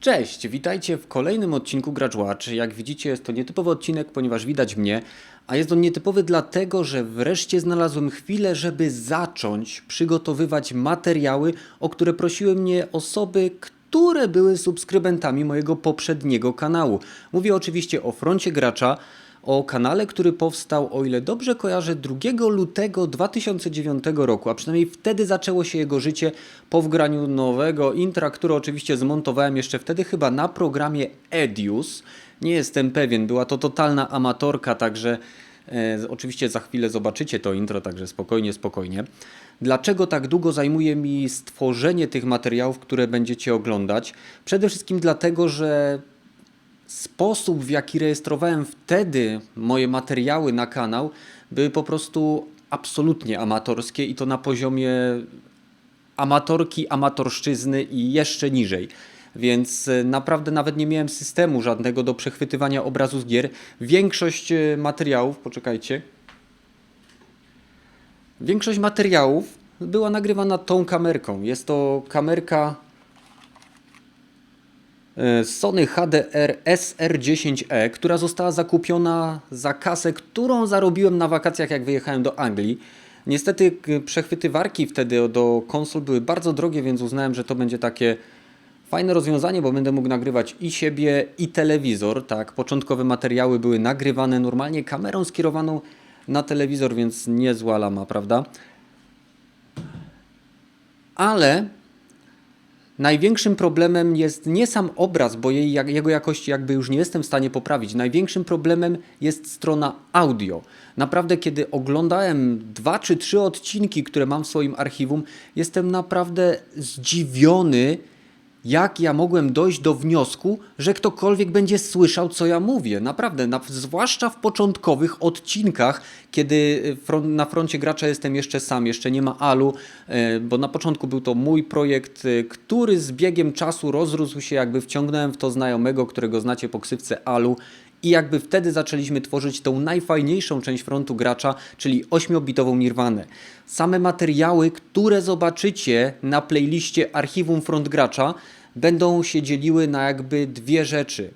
Cześć, witajcie w kolejnym odcinku Gracz Watch. Jak widzicie, jest to nietypowy odcinek, ponieważ widać mnie, a jest on nietypowy dlatego, że wreszcie znalazłem chwilę, żeby zacząć przygotowywać materiały, o które prosiły mnie osoby, które były subskrybentami mojego poprzedniego kanału. Mówię oczywiście o froncie gracza, o kanale, który powstał, o ile dobrze kojarzę, 2 lutego 2009 roku, a przynajmniej wtedy zaczęło się jego życie po wgraniu nowego intra, które oczywiście zmontowałem jeszcze wtedy chyba na programie Edius. Nie jestem pewien, była to totalna amatorka, także e, oczywiście za chwilę zobaczycie to intro, także spokojnie, spokojnie. Dlaczego tak długo zajmuje mi stworzenie tych materiałów, które będziecie oglądać? Przede wszystkim dlatego, że sposób, w jaki rejestrowałem wtedy moje materiały na kanał, były po prostu absolutnie amatorskie i to na poziomie amatorki, amatorszczyzny i jeszcze niżej. Więc e, naprawdę nawet nie miałem systemu żadnego do przechwytywania obrazu z gier. Większość e, materiałów, poczekajcie. Większość materiałów była nagrywana tą kamerką. Jest to kamerka Sony HDR SR10E, która została zakupiona za kasę, którą zarobiłem na wakacjach, jak wyjechałem do Anglii. Niestety przechwytywarki wtedy do konsol były bardzo drogie, więc uznałem, że to będzie takie fajne rozwiązanie, bo będę mógł nagrywać i siebie, i telewizor. Tak, początkowe materiały były nagrywane normalnie kamerą skierowaną na telewizor, więc niezła lama, prawda? Ale Największym problemem jest nie sam obraz, bo jej, jego jakości jakby już nie jestem w stanie poprawić. Największym problemem jest strona audio. Naprawdę, kiedy oglądałem dwa czy trzy odcinki, które mam w swoim archiwum, jestem naprawdę zdziwiony, jak ja mogłem dojść do wniosku, że ktokolwiek będzie słyszał, co ja mówię. Naprawdę, na, zwłaszcza w początkowych odcinkach, kiedy y, front, na froncie gracza jestem jeszcze sam, jeszcze nie ma Alu, e, bo na początku był to mój projekt, y, który z biegiem czasu rozrósł się, jakby wciągnąłem w to znajomego, którego znacie po ksywce Alu. I jakby wtedy zaczęliśmy tworzyć tą najfajniejszą część frontu gracza, czyli 8-bitową Nirwanę. Same materiały, które zobaczycie na playliście Archiwum Front Gracza, będą się dzieliły na jakby dwie rzeczy.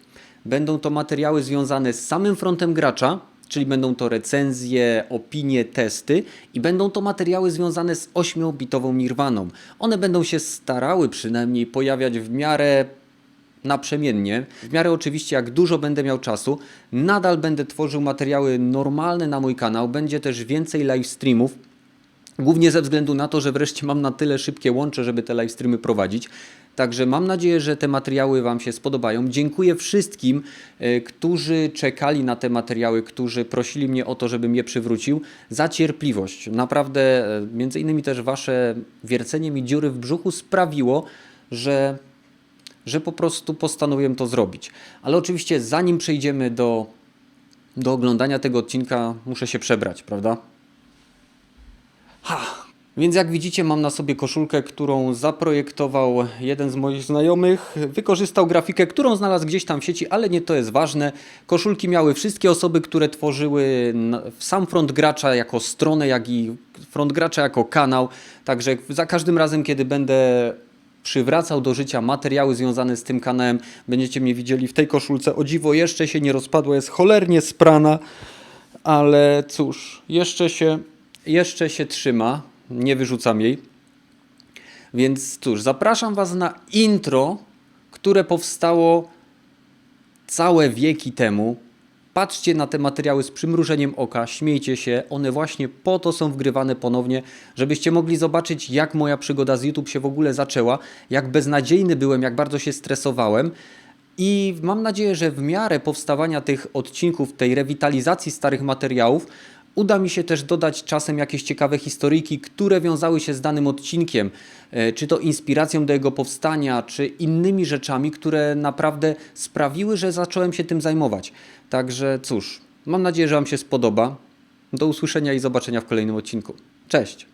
Będą to materiały związane z samym frontem gracza, czyli będą to recenzje, opinie, testy i będą to materiały związane z 8-bitową Nirwaną. One będą się starały przynajmniej pojawiać w miarę naprzemiennie. W miarę oczywiście, jak dużo będę miał czasu, nadal będę tworzył materiały normalne na mój kanał. Będzie też więcej live streamów. Głównie ze względu na to, że wreszcie mam na tyle szybkie łącze, żeby te live streamy prowadzić. Także mam nadzieję, że te materiały Wam się spodobają. Dziękuję wszystkim, e, którzy czekali na te materiały, którzy prosili mnie o to, żebym je przywrócił, za cierpliwość. Naprawdę, e, między innymi też Wasze wiercenie mi dziury w brzuchu sprawiło, że że po prostu postanowiłem to zrobić. Ale oczywiście, zanim przejdziemy do, do oglądania tego odcinka, muszę się przebrać, prawda? Ha! Więc jak widzicie, mam na sobie koszulkę, którą zaprojektował jeden z moich znajomych. Wykorzystał grafikę, którą znalazł gdzieś tam w sieci, ale nie to jest ważne. Koszulki miały wszystkie osoby, które tworzyły sam front gracza jako stronę, jak i front gracza jako kanał. Także za każdym razem, kiedy będę przywracał do życia materiały związane z tym kanałem, będziecie mnie widzieli w tej koszulce. O dziwo, jeszcze się nie rozpadła, jest cholernie sprana, ale cóż, jeszcze się, jeszcze się trzyma, nie wyrzucam jej. Więc cóż, zapraszam Was na intro, które powstało całe wieki temu. Patrzcie na te materiały z przymrużeniem oka, śmiejcie się, one właśnie po to są wgrywane ponownie, żebyście mogli zobaczyć, jak moja przygoda z YouTube się w ogóle zaczęła, jak beznadziejny byłem, jak bardzo się stresowałem. I mam nadzieję, że w miarę powstawania tych odcinków, tej rewitalizacji starych materiałów, uda mi się też dodać czasem jakieś ciekawe historyjki, które wiązały się z danym odcinkiem, e, czy to inspiracją do jego powstania, czy innymi rzeczami, które naprawdę sprawiły, że zacząłem się tym zajmować. Także cóż, mam nadzieję, że Wam się spodoba. Do usłyszenia i zobaczenia w kolejnym odcinku. Cześć!